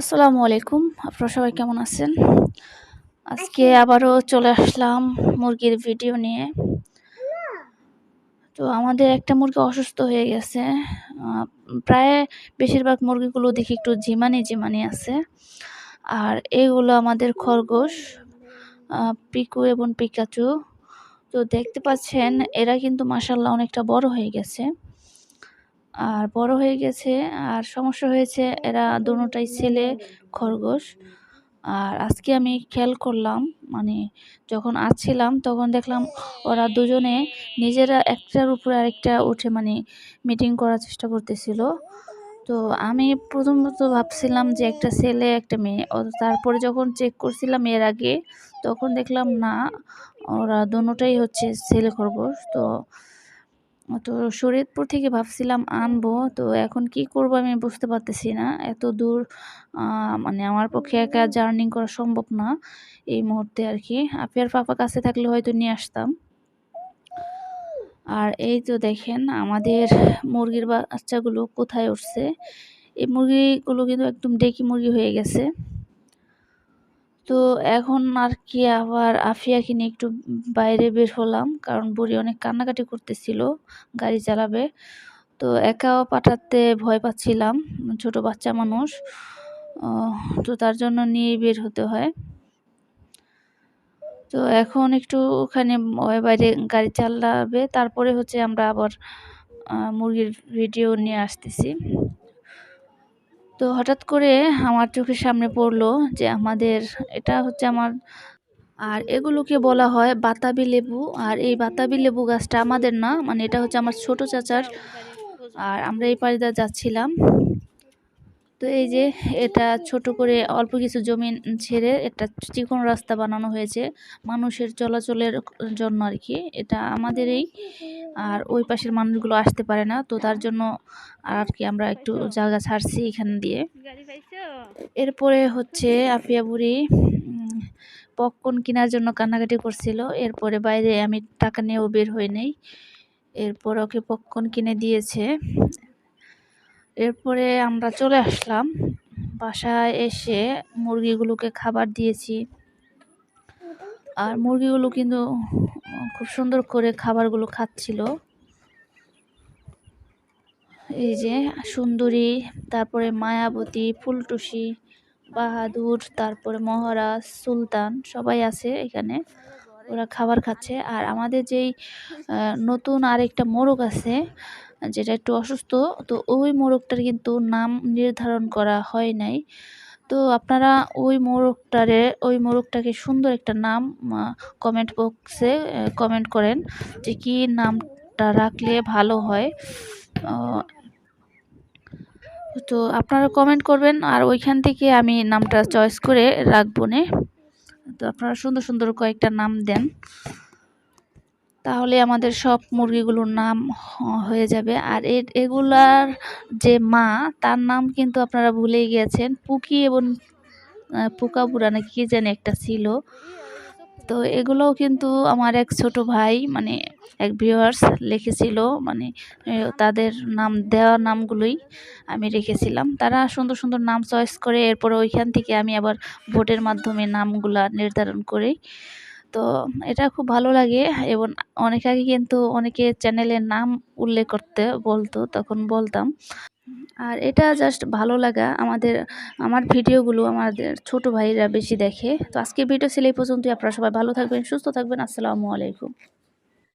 আসসালামু আলাইকুম। আপনারা সবাই কেমন আছেন? আজকে আবারও চলে আসলাম মুরগির ভিডিও নিয়ে। তো আমাদের একটা মুরগি অসুস্থ হয়ে গেছে। প্রায় বেশিরভাগ মুরগিগুলো দেখি একটু জিমানি জিমানি আছে। আর এইগুলো আমাদের খরগোশ পিকু এবং পিকাচু। তো দেখতে পাচ্ছেন এরা কিন্তু মাসাল্লাহ অনেকটা বড় হয়ে গেছে। আর বড় হয়ে গেছে, আর সমস্যা হয়েছে, এরা দোনোটাই ছেলে, খরগোশ। আর আজকে আমি খেয়াল করলাম মানে যখন আসছিলাম তখন দেখলাম ওরা দুজনে নিজেরা একটার উপরে আরেকটা উঠে মানে মিটিং করার চেষ্টা করতেছিল। তো আমি প্রথমত ভাবছিলাম যে একটা ছেলে, একটা মেয়ে। ও তারপরে যখন চেক করছিলাম এর আগে, তখন দেখলাম না, ওরা দোনোটাই হচ্ছে ছেলে, খরগোশ। তো তো শরীয়তপুর থেকে ভাবছিলাম আনব, তো এখন কি করব আমি বুঝতে পারতেছি না। এত দূর মানে আমার পক্ষে একা জার্নি করা সম্ভব না এই মুহূর্তে আর কি। আপিয়ার পাপা কাছে থাকলে হয়তো নিয়ে আসতাম। আর এই তো দেখেন আমাদের মুরগির বাচ্চাগুলো কোথায় উঠছে। এই মুরগিগুলো কিন্তু একদম ডেকি মুরগি হয়ে গেছে। তো এখন আর কি আবার আফিয়াকে নিয়ে একটু বাইরে বের হলাম, কারণ বুড়ি অনেক কান্নাকাটি করতেছিল গাড়ি চালাবে। তো একাও পাঠাতে ভয় পাচ্ছিলাম, ছোট বাচ্চা মানুষ তো তার জন্য নিয়ে বের হতে হয়। তো এখন একটু ওখানে বাইরে গাড়ি চালাবে, তারপরে হচ্ছে আমরা আবার মুরগির ভিডিও নিয়ে আসতেছি। তো হঠাৎ করে আমার চোখের সামনে পড়ল যে আমাদের, এটা হচ্ছে আমার, আর এগুলোকে বলা হয় বাতাবি লেবু। আর এই বাতাবি লেবু গাছটা আমাদের না মানে এটা হচ্ছে আমার ছোট চাচার। আর আমরা এই পাড়িদা যাচ্ছিলাম তো এই যে এটা ছোট করে অল্প কিছু জমি ছেড়ে একটা চিকন রাস্তা বানানো হয়েছে মানুষের চলাচলের জন্য আর কি। এটা আমাদেরই আর ওই পাশের মানুষগুলো আসতে পারে না তো তার জন্য আর কি আমরা একটু জায়গা ছাড়ছি এখান দিয়ে। এরপরে হচ্ছে আপিয়া বুড়ি পপকর্ন কেনার জন্য কান্নাকাটি করছিল। এরপরে বাইরে আমি টাকা নিয়েও বের হয়ে নেই। এরপর ওকে পপকর্ন কিনে দিয়েছে। এরপরে আমরা চলে আসলাম। বাসায় এসে মুরগিগুলোকে খাবার দিয়েছি। আর মুরগিগুলো কিন্তু খুব সুন্দর করে খাবারগুলো খাচ্ছিল। এই যে সুন্দরী, তারপরে মায়াবতী, ফুলটুসি, বাহাদুর, তারপরে মহারাজ, সুলতান, সবাই আছে এখানে। ওরা খাবার খাচ্ছে। আর আমাদের যেই নতুন আরেকটা মোরগ আছে যেটা একটু অসুস্থ, তো ওই মোরগটার কিন্তু নাম নির্ধারণ করা হয় নাই। তো আপনারা ওই মোরগটারে, ওই মোরগটাকে সুন্দর একটা নাম কমেন্ট বক্সে কমেন্ট করেন যে কি নামটা রাখলে ভালো হয়। তো আপনারা কমেন্ট করবেন আর ওইখান থেকে আমি নামটা চয়েস করে রাখব নে। তো আপনারা সুন্দর সুন্দর কয়েকটা নাম দেন। তাহলে আমাদের সব মুরগিগুলোর নাম হয়ে যাবে। আর এগুলার যে মা, তার নাম কিন্তু আপনারা ভুলেই গিয়েছেন, পুকি এবং পুকাবুড়া না কি জানি একটা ছিল। তো এগুলোও কিন্তু আমার এক ছোট ভাই মানে এক ভিউয়ার্স লিখেছিল মানে তাদের নাম, দেওয়া নামগুলোই আমি রেখেছিলাম। তারা সুন্দর সুন্দর নাম চয়েস করে, এরপর ওইখান থেকে আমি আবার ভোটের মাধ্যমে নামগুলা নির্ধারণ করি। তো এটা খুব ভালো লাগে। এবং অনেক আগে কিন্তু অনেকে চ্যানেলের নাম উল্লেখ করতে বলতো, তখন বলতাম। আর এটা জাস্ট ভালো লাগা। আমাদের, আমার ভিডিওগুলো আমাদের ছোট ভাইরা বেশি দেখে। তো আজকে ভিডিও ছিল এই পর্যন্তই। আপনারা সবাই ভালো থাকবেন, সুস্থ থাকবেন। আসসালামু আলাইকুম।